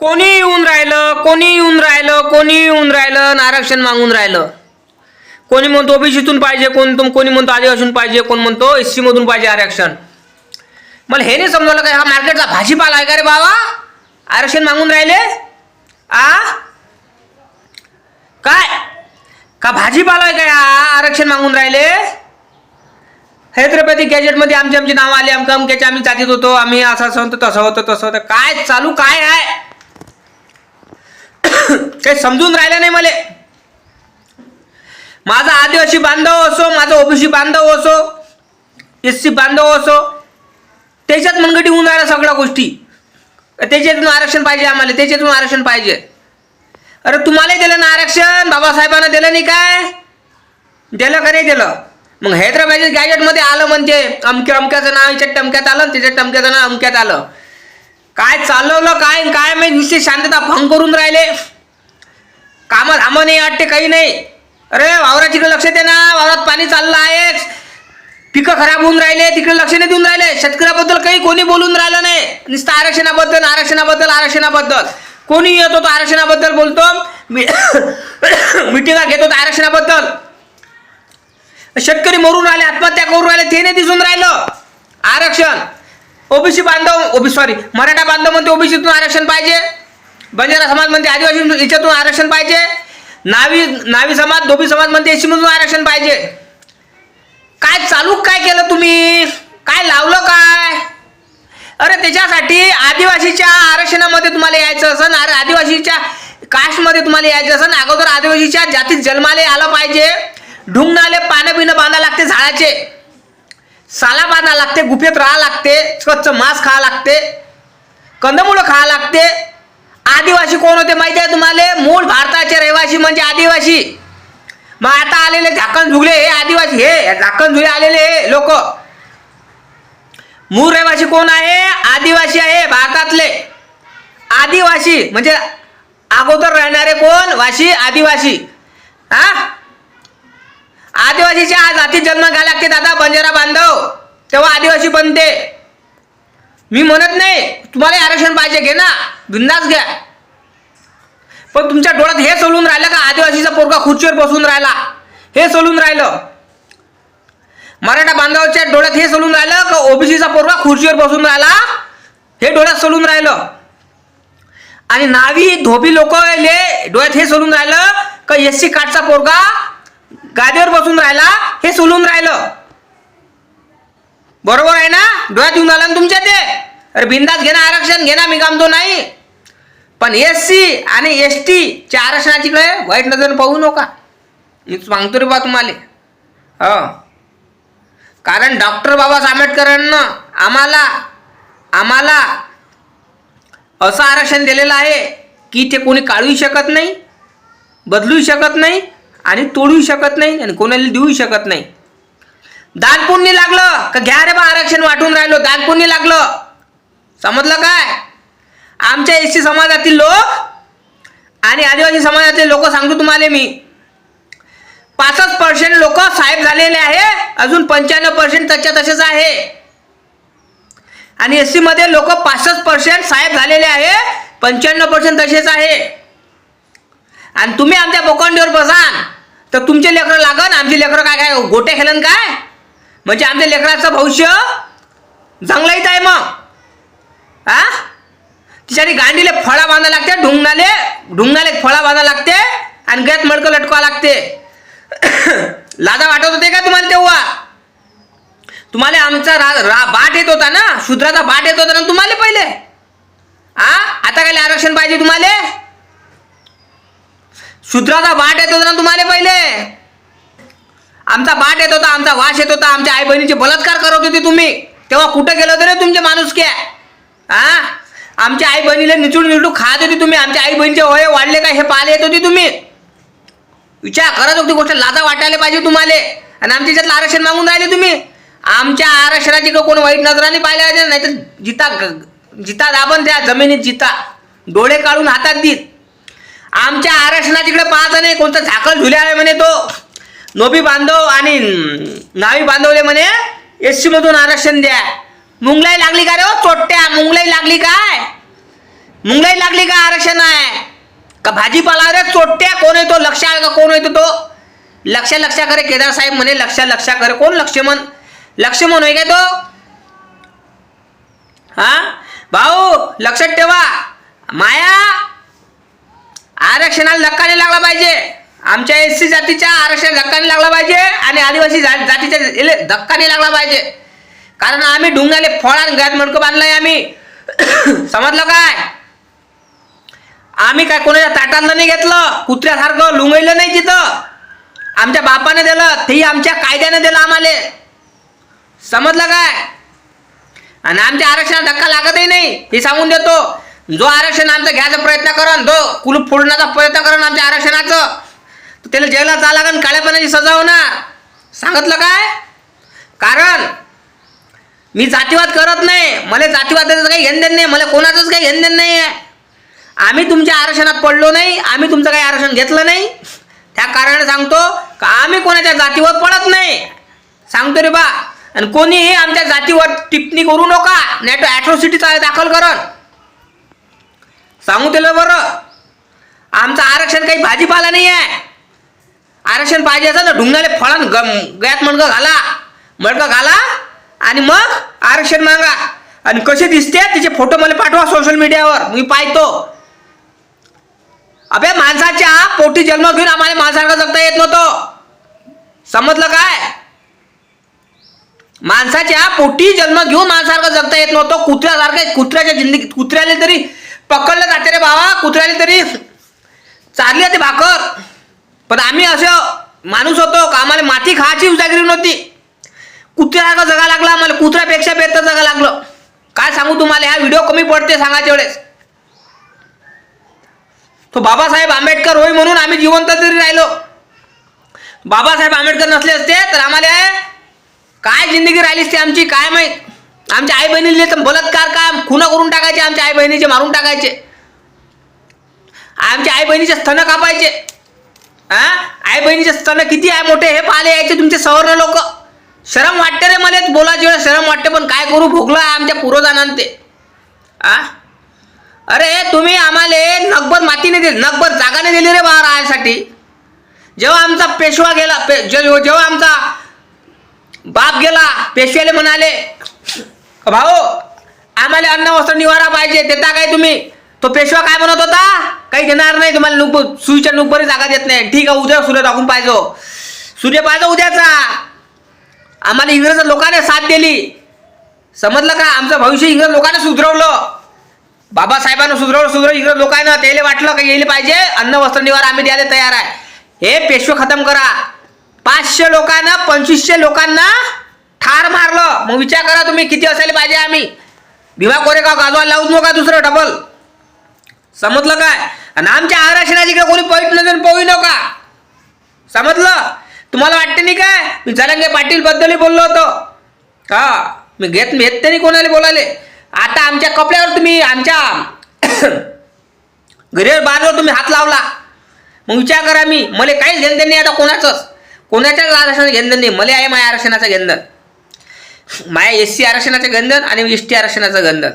कोणी येऊन राहिलं कोणी येऊन राहिलं कोणी येऊन राहिलं आणि आरक्षण मागून राहिलं. कोणी म्हणतो ओबीसीतून पाहिजे कोण तुम- कोणी म्हणतो आदिवासीतून पाहिजे कोण म्हणतो एस मधून पाहिजे आरक्षण. मला हे नाही समजावलं काय हा मार्केटचा भाजीपाला आहे का रे बाबा? आरक्षण मागून राहिले? आ? काय? का भाजीपाला आहे काय आरक्षण मागून राहिले? हैदराबादी गॅजेटमध्ये आमचे आमचे नाव आले अमका अमक्याचे आम्ही जातीत होतो आम्ही असं असं होतं तसं होतं तसं होतं. काय चालू काय आहे? काही समजून राहिलं नाही मला. माझा आदिवासी बांधव असो माझा ओबीसी बांधव असो एस सी बांधव असो त्याच्यात मनगटी होऊन राहिल्या सगळ्या गोष्टी. त्याच्यातून आरक्षण पाहिजे आम्हाला त्याच्यातून आरक्षण पाहिजे. अरे तुम्हालाही दिलं ना आरक्षण बाबासाहेबांना दिलं नाही काय? दिलं का नाही दिलं? मग हैदराबादच्या गॅजेटमध्ये आलं म्हणजे अमक्या अमक्याचं नाव याच्यात टमक्यात आलं त्याच्यात टमक्याचं नाव अमक्यात आलं. काय चालवलं काय काय माहिती निश्चित शांतता भंग करून राहिले. कामं धामं नाही वाटते काही नाही. अरे वावराच्याकडे लक्ष दे ना. वावरात पाणी चाललं आहेच. पिकं खराब होऊन राहिले तिकडे लक्ष नाही देऊन राहिले. शेतकऱ्याबद्दल काही कोणी बोलून राहिलं नाही. नुसतं आरक्षणाबद्दल आरक्षणाबद्दल आरक्षणाबद्दल. कोणी येत होतं आरक्षणाबद्दल बोलतो? मी मिटिंगा घेत होतो आरक्षणाबद्दल. शेतकरी मरून राहिले आत्महत्या करून राहिले ते नाही दिसून राहिलं. आरक्षण. ओबीसी बांधव ओबी सॉरी मराठा बांधव म्हणते ओबीसीतून आरक्षण पाहिजे. बंजारा समाज म्हणते आदिवासी याच्यातून आरक्षण पाहिजे. नावी नावी समाज धोबी समाज म्हणते एसी मधून आरक्षण पाहिजे. काय चालू काय केलं तुम्ही? काय लावलं काय? अरे त्याच्यासाठी आदिवासीच्या आरक्षणामध्ये तुम्हाला यायचं असं अरे आदिवासीच्या कास्टमध्ये तुम्हाला यायचं असं अगोदर आदिवासीच्या जातीत जन्माले आलं पाहिजे. ढुंगणाले पानं बिनं बांधा लागते झाडाचे. साला बांधा लागते गुफेत राहा लागते स्वच्छ मांस खावा लागते कंदमुळं खावा लागते. आदिवासी कोण होते माहिती आहे तुम्हाला? मूळ भारताचे रहिवासी म्हणजे आदिवासी. मग आता आलेले झाकण झुगले हे आदिवासी हे झाकण झुले आलेले हे लोक. मूळ रहिवासी कोण आहे? आदिवासी आहे भारतातले. आदिवासी म्हणजे अगोदर राहणारे कोण? वाशी आदिवासी. हा? आदिवासीच्या आज जातीत जन्म घ्यायला लागते दादा बंजारा बांधव. तेव्हा आदिवासी बनते. मी म्हणत नाही तुम्हाला आरक्षण पाहिजे घे ना. बिंदास घ्या. पण तुमच्या डोळ्यात हे सोलून राहिलं का? आदिवासीचा पोरगा खुर्चीवर बसून राहिला? हे सोलून राहिलं. मराठा बांधवाच्या डोळ्यात हे सोलून राहिलं का ओबीसीचा पोरगा खुर्चीवर बसून राहिला? हे डोळ्यात सोलून राहिलं. आणि नावी धोबी लोक डोळ्यात हे सोलून राहिलं का एस सी कार्डचा पोरगा गादीवर बसून राहिला? हे सोलून राहिलं. बरोबर आहे ना? डोळ्यात येऊन आलं ना तुमच्या ते? अरे बिंदास घेणं आरक्षण घेणं मी कामतो नाही. पण एस सी आणि एस टीच्या आरक्षणाची काय? वाईट नजर पाहू नका. मी सांगतो रे बा तुम्हाला. हो. कारण डॉक्टर बाबासाहेब आंबेडकरांना आम्हाला आम्हाला असं आरक्षण दिलेलं आहे की ते कोणी काढूही शकत नाही बदलूही शकत नाही आणि तोडूही शकत नाही आणि कोणाला देऊही शकत नाही. दानपुण्य लागलं का घ्या रे बा आरक्षण वाटून राहिलो दानपुण्य लागलं. समजलं काय? आमच्या एस टी समाजातील लोक आणि आदिवासी समाजातील लोक सांगतो तुम्हाला मी. पासष्ट पर्सेंट लोक साहेब झालेले आहे. अजून पंच्याण्णव पर्सेंट त्याच्या तसेच आहे. आणि एसमध्ये लोक पासष्ट पर्सेंट साहेब झालेले आहे. पंच्याण्णव पर्सेंट तसेच आहे. आणि तुम्ही आमच्या बोकांडीवर बसान तर तुमचे लेकरं लागन आमचे लेकरं काय काय गोटे खेळन काय? म्हणजे आमच्या लेकराचं भविष्य चांगलं आहे मग. आ? तिच्याने गांडीले फळा बांधा लागते ढुंगणाले ढुंगणाले फळा बांधा लागते आणि गॅत मडकं लटकावं लागते. लाजा वाटत होते का तुम्हाला तेव्हा? तुम्हाला आमचा रा, रा बाट येत होता ना? शूद्राचा बाट येत होता ना तुम्हाला पहिले? हा आता काय आरक्षण पाहिजे तुम्हाला? शूद्राचा बाट येत होता ना तुम्हाला पहिले? आमचा बाट येत होता आमचा वास येत होता आमच्या आई बहिणीचे बलात्कार करत होते तुम्ही. तेव्हा कुठं गेलो होते रे तुमचे माणूस क्या आ? आमच्या आई बहिणीला निचून निचून खात होती तुम्ही. आमच्या आई बहिणीचे वय वाढले का हे पाहिले येत होती तुम्ही. विचार करत होती गोष्ट लाजा वाटायला पाहिजे तुम्हाला. आणि आमच्या याच्यातलं आरक्षण मागून राहिले तुम्ही. आमच्या आरक्षणाची कोण वाईट नजराने पाहिलं पाहिजे नाही तर जिता जिता दाबन द्या जमिनीत जिता. डोळे काढून हातात देत. आमच्या आरक्षणातिकडे पाहायचं नाही कोणतं झाकल झुल्या आहे म्हणे तो. नोबी बांधव आणि नावी बांधवले म्हणे एस मधून आरक्षण द्या. मुंगलाई लागली का रे हो चोट्ट्या मुंगलाई लागली का? मुंगलाई लागली का आरक्षण आहे? का भाजीपाला? रे चोट्या कोण येतो? लक्ष आहे का? कोण येतो तो? लक्ष लक्ष करे केदार साहेब म्हणे लक्ष लक्ष करे. कोण लक्ष्मण? लक्ष्मण होय का तो? हा? भाऊ लक्षात ठेवा. माया आरक्षणाला धक्का नाही लागला पाहिजे. आमच्या एस सी जातीच्या आरक्षण धक्का नाही लागला पाहिजे आणि आदिवासी जातीच्या धक्काने धक्का नाही लागला पाहिजे. कारण आम्ही ढुंगाले फळ आणि गात मडकं बांधलंय आम्ही. समजलं काय? आम्ही काय कोणाच्या ताटातलं नाही घेतलं? कुत्र्यासारखं लुंगलं नाही तिथं. आमच्या बापाने दिलं तेही आमच्या कायद्याने दिलं आम्हाला. समजलं काय? आणि आमच्या आरक्षणात धक्का लागतही नाही हे सांगून देतो. जो आरक्षण आमचं घ्यायचा प्रयत्न करण जो कुलूप फोडण्याचा प्रयत्न करण आमच्या आरक्षणाचं तर त्याला जेला जा लागन काळ्यापण्याची सजा होणार. सांगितलं काय? कारण मी जातीवाद करत नाही. मला जातीवादाचं काही घेणदेण नाही मला कोणाचंच काही घेणदेण नाही आहे आम्ही तुमच्या आरक्षणात पडलो नाही आम्ही तुमचं काही आरक्षण घेतलं नाही. त्या कारणाने सांगतो का आम्ही कोणाच्या जातीवर पडत नाही. सांगतो रे बा. आणि कोणीही आमच्या जातीवर टिप्पणी करू नका नाही तर ॲट्रॉसिटी दाखल करण. सांगू दिलं बरं. आमचं आरक्षण काही भाजीपाला नाही आहे आरक्षण पाहिजे असं ना ढुंगाले फळण गम गयात मडकं घाला. मडकं घाला आणि मग आरक्षण मागा. आणि कसे दिसते तिचे फोटो मला पाठवा सोशल मीडियावर मी पाहतो. अबे माणसाच्या पोटी जन्म घेऊन आम्हाला माणसासारखं जगता येत नव्हतं. समजलं काय? माणसाच्या पोटी जन्म घेऊन माणसासारखं जगता येत नव्हतं. कुत्र्यासारखं कुत्र्याच्या जिंदगी कुत्र्याला तरी पकडलं जाते रे बाबा कुत्र्याला तरी. चालली ते भाकर. पण आम्ही असं माणूस होतो का आम्हाला माती खायची उजागिरी नव्हती. कुत्र्यासारखं जगा लागला आम्हाला. कुत्र्यापेक्षा बेहतर जगा लागलं. काय सांगू तुम्हाला हा व्हिडिओ कमी पडते सांगायच्या वेळेस. तो बाबासाहेब आंबेडकर होय म्हणून आम्ही जिवंत तरी राहिलो. बाबासाहेब आंबेडकर नसले असते तर आम्हाला काय जिंदगी राहिली असते आमची काय माहीत? आमच्या आई बहिणीले तर बलात्कार काय खुना करून टाकायचे आमच्या आई बहिणीचे मारून टाकायचे? आमच्या आई बहिणीचे स्तन कापायचे. हा? आई बहिणीचे स्तन किती आहे मोठे हे पाहिले यायचे तुमचे सवर्ण लोक. शरम वाटते रे मला बोलायची वेळ शरम वाटते पण काय करू भोगलं आहे आमच्या पूर्वजांना ते आ अरे तुम्ही आम्हाला नगभर मातीने दिली नगभर जागाने दिली रे बा राहायसाठी. जेव्हा आमचा पेशवा गेला पे जे- जेव्हा आमचा बाप गेला पेशव्याले म्हणाले भाऊ आम्हाला अन्न वस्त्र निवारा पाहिजे देता काय तुम्ही? तो पेशवा काय म्हणत होता? काही देणार नाही तुम्हाला नुक सुईच्या नुकभरी जागा देत नाही. ठीक आहे उद्या सूर्य दाखवून पाहिजे. सूर्य पाहिजे उद्याचा. आम्हाला इंग्रज लोकांनी साथ दिली. समजलं का? आमचं भविष्य इंग्रज लोकांनी सुधरवलं. बाबासाहेबांना सुधरवलं लोक आहे लोकांना त्याला वाटलं का येईल पाहिजे? अन्न वस्त्र निवारा आम्ही द्यायला तयार आहे. हे पेशव खतम करा. पाचशे लोकांना पंचवीसशे लोकांना ठार मारलं. मग विचार करा तुम्ही किती असायला पाहिजे आम्ही? भीमा कोरेगाव गाजवा लावूच नका दुसरं डबल समजलं काय? आणि आमच्या आरक्षणाची काय कोणी पॉईंट नजून पाहू नका. समजलं? तुम्हाला वाटते नाही काय? मी जलंगे पाटील बद्दलही बोललो होतो. हा मी घेत मी घेत नाही कोणाला बोलाले आता आमच्या कपड्यावर तुम्ही आमच्या घरीवर बाजूवर तुम्ही हात लावला. मग विचार करा मी मला काहीच घेणं नाही आता कोणाचंच. कोणाच्याच आरक्षणाचं घेणं नाही मला आहे माझ्या आरक्षणाचं घेणं माझ्या एस सी आरक्षणाचं गंधन आणि एस टी आरक्षणाचं गंधन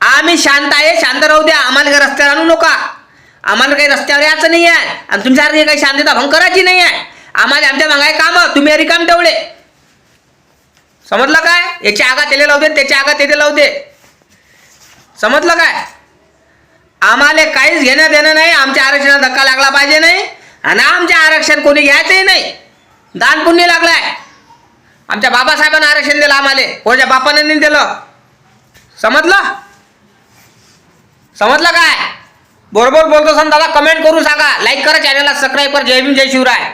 आम्ही शांत आहे शांत राहू द्या आम्हाला काही रस्त्यावर आणू नका. आम्हाला काही रस्त्यावर यायचं नाही आहे. आणि तुमच्यासारखी काही शांतता भंग करायची नाही आहे. आम्हाला आमच्या मागाय कामं तुम्ही रिकाम तेवढे. समजलं काय? याच्या आगा त्याला लावू दे आगात आगा त्याला लावू दे. समजलं काय? आम्हाला काहीच घेणं देणं नाही आमच्या आरक्षणाला धक्का लागला पाहिजे नाही आणि आमचे आरक्षण कोणी घ्यायचंही नाही. दान पुण्य लागलाय. आमच्या बाबासाहेबांना आरक्षण दिलं आम्हाला कोणाच्या बापाने नाही दिलं. समजलं? समजलं काय? बरोबर बोलतो सन दादा कमेंट करून सांगा. लाईक करा चॅनलला सबस्क्राईब कर. जय भीम जय शिवराय.